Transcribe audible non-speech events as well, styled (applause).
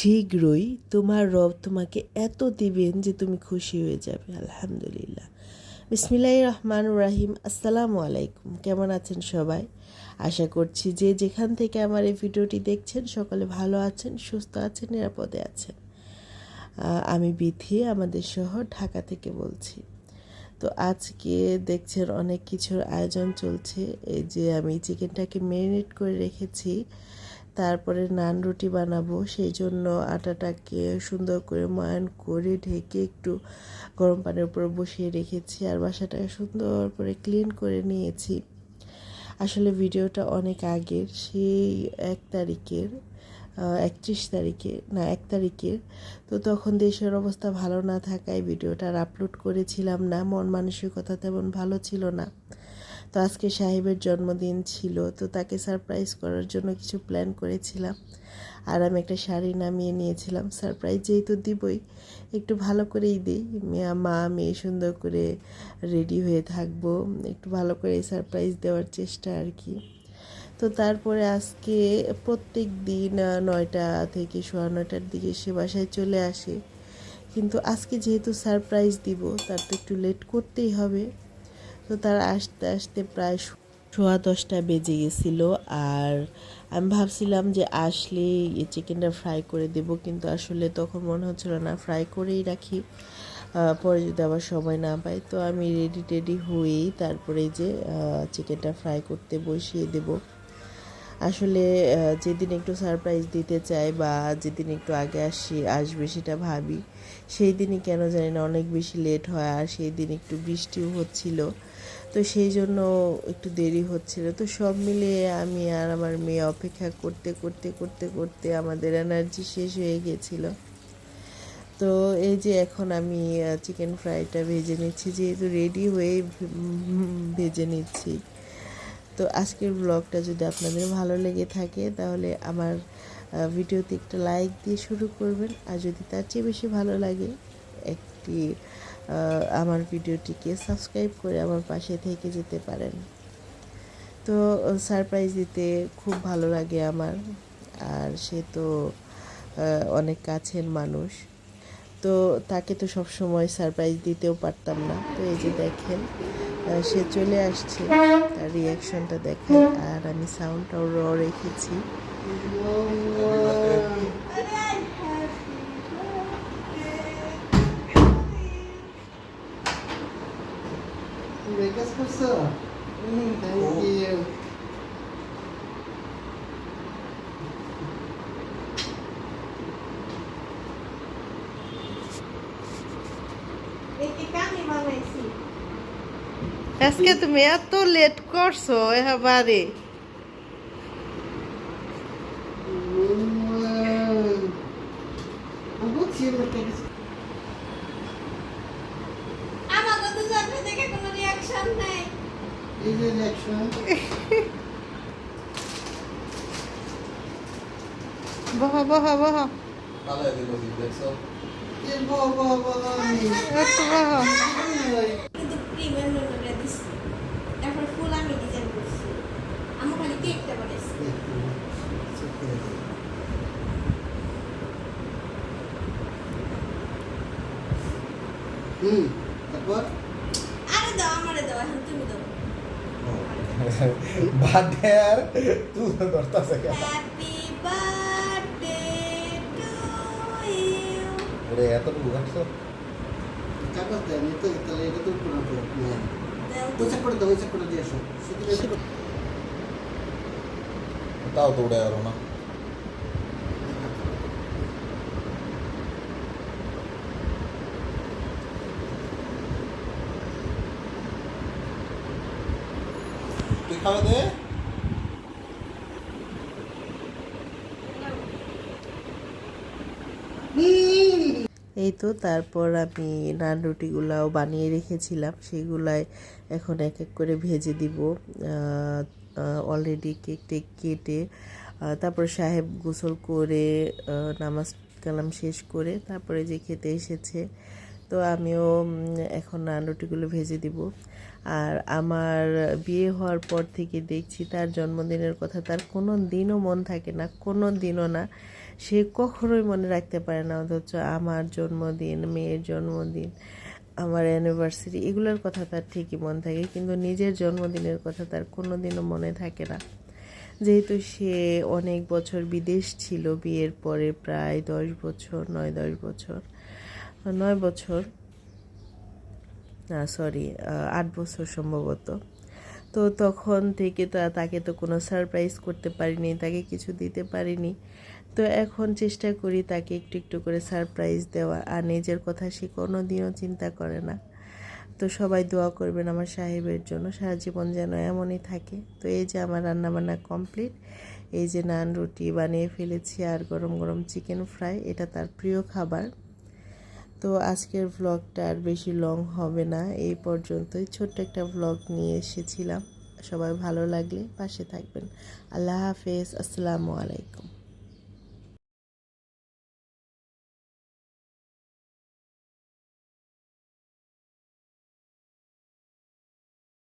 শীঘ্রই তোমার রব তোমাকে এত দিবেন যে তুমি খুশি হয়ে যাবে। আলহামদুলিল্লাহ। বিসমিল্লাহ রহমান রাহিম। আসসালামু আলাইকুম। কেমন আছেন সবাই? আশা করছি যে যেখান থেকে আমার এই ভিডিওটি দেখছেন, সকলে ভালো আছেন, সুস্থ আছেন, নিরাপদে আছেন। আমি বিথি আমাদের শহর ঢাকা থেকে বলছি। তো আজকে দেখছেন অনেক কিছুর আয়োজন চলছে। এই যে আমি চিকেনটাকে ম্যারিনেট করে রেখেছি। তারপরে নান রুটি বানাবো সেই জন্য আটাটাকে সুন্দর করে ময়ান করে ঢেকে একটু গরম পানির উপর বসিয়ে রেখেছি আর বাসাটাকে সুন্দর করে ক্লিন করে নিয়েছি। আসলে ভিডিওটা অনেক আগের, সেই এক তারিখের একত্রিশ তারিখে, না, এক তারিখের। তো তখন দেশের অবস্থা ভালো না থাকায় ভিডিওটা আর আপলোড করেছিলাম না, মন মানসিকতা তেমন ভালো ছিল না। তো আজকে সাহেবের জন্মদিন ছিল, তো তাকে সারপ্রাইজ করার জন্য কিছু প্ল্যান করেছিলাম। আর আমি একটা শাড়ি নামিয়ে নিয়েছিলাম। সারপ্রাইজ যেহেতু দিবই, একটু ভালো করেই দিই। মা, মেয়ে সুন্দর করে রেডি হয়ে থাকব, একটু ভালো করে সারপ্রাইজ দেওয়ার চেষ্টা আর কি। তো তারপরে আজকে প্রত্যেক দিন নয়টা থেকে সোয়া নয়টার দিকে সে বাসায় চলে আসে। কিন্তু আজকে যেহেতু সারপ্রাইজ দিব, তার তো একটু লেট করতেই হবে। তো তার আসতে আসতে প্রায় সোয়া দশটা বেজে গেছিল। আর আমি ভাবছিলাম যে আসলে এই চিকেনটা ফ্রাই করে দেব, কিন্তু আসলে তখন মনে হচ্ছিল না ফ্রাই করেই রাখি। পরে যদি আবার সময় না পাই, তো আমি রেডি টেডি হয়েই তারপরে যে চিকেনটা ফ্রাই করতে বসিয়ে দেবো। আসলে যেদিন একটু সারপ্রাইজ দিতে চাই বা যেদিন একটু আগে আসি, আসবে সেটা ভাবি। সেই দিনই কেন জানি না অনেক বেশি লেট হয়, আর সেই দিন একটু বৃষ্টিও হচ্ছিল। তো সেই জন্য একটু দেরি হচ্ছিল। তো সব মিলিয়ে আমি আর আমার মেয়ে অপেক্ষা করতে করতে করতে করতে আমাদের এনার্জি শেষ হয়ে গেছিল তো এই যে এখন আমি চিকেন ফ্রাইটা ভেজে নিচ্ছি। যেহেতু রেডি হয়ে ভেজে নিচ্ছি। তো আজকের ব্লগটা যদি আপনাদের ভালো লেগে থাকে, তাহলে আমার ভিডিওতে একটা লাইক দিয়ে শুরু করবেন। আর যদি তার চেয়ে বেশি ভালো লাগে, একটি আমার ভিডিওটিকে সাবস্ক্রাইব করে আমার পাশে থেকে যেতে পারেন তো সারপ্রাইজ দিতে খুব ভালো লাগে আমার আর সে তো অনেক কাছের মানুষ তো তাকে তো সব সময় সারপ্রাইজ দিতেও পারতাম না তো এই যে দেখেন সে চলে আসছে তার রিয়াকশনটা দেখেন আর আমি সাউন্ডটাও র রেখেছি Breakfast করছো? Mm, thank you. আজকে তুমি এত লেট করছো এবারে Mm, খালি কেকটা বানাইছি It's okay. হুম, তারপর দাও আমারে দাও এখন তুমি দাও। (laughs) বাদে আর তুই ধরতাছে কেন? হ্যাপি বার্থডে টু ইউ ওরে এতটুকু ঘাটছো কাগজ দেয় আমি তো তাহলে এটা তো পুরো পুরো হ্যাঁ। তো। ওইসব করে দাও ওইসব করে দিয়ে আসো। শুধু এসে। করে তাও তো উড়ে গেল না। খাবে দে এই তো তারপর আমি নান রুটিগুলাও বানিয়ে রেখেছিলাম, সেগুলাই এখন এক এক করে ভেজে দিব। অলরেডি কেক টেক কেটে তারপর সাহেব গোসল করে নামাজ কালাম শেষ করে তারপরে যে খেতে এসেছে তো আমিও এখন নান রুটিগুলো ভেজে দিব। আর আমার বিয়ে হওয়ার পর থেকে দেখছি তার জন্মদিনের কথা, তার কোনো দিনও মন থাকে না, কোনো দিনও না। সে কখনোই মনে রাখতে পারে না, অথচ আমার জন্মদিন, মেয়ের জন্মদিন, আমার অ্যানিভার্সারি এগুলোর কথা তার ঠিকই মনে থাকে, কিন্তু নিজের জন্মদিনের কথা তার কোনো দিনও মনে থাকে না। যেহেতু সে অনেক বছর বিদেশ ছিল, বিয়ের পরে প্রায় দশ বছর, নয় দশ বছর নয় বছর। সরি আট বছর সম্ভবত। তো তখন থেকে তো, তাকে তো কোনো সারপ্রাইজ করতে পারিনি, তাকে কিছু দিতে পারিনি। তো এখন চেষ্টা করি তাকে একটু একটু করে সারপ্রাইজ দেওয়া। আর নিজের কথা সে কোনো দিনও চিন্তা করে না। তো সবাই দোয়া করবেন আমার সাহেবের জন্য, সারা জীবন যেন এমনই থাকে। তো এই যে আমার রান্নাবান্না কমপ্লিট এই যে নান রুটি বানিয়ে ফেলেছি আর গরম গরম চিকেন ফ্রাই এটা তার প্রিয় খাবার। তো আজকের ভ্লগটা আর বেশি লং হবে না, এই পর্যন্তই। ছোট্ট একটা ব্লগ নিয়ে এসেছিলাম। সবাই ভালো লাগলে পাশে থাকবেন। আল্লাহ হাফেজ, আসসালামু আলাইকুম।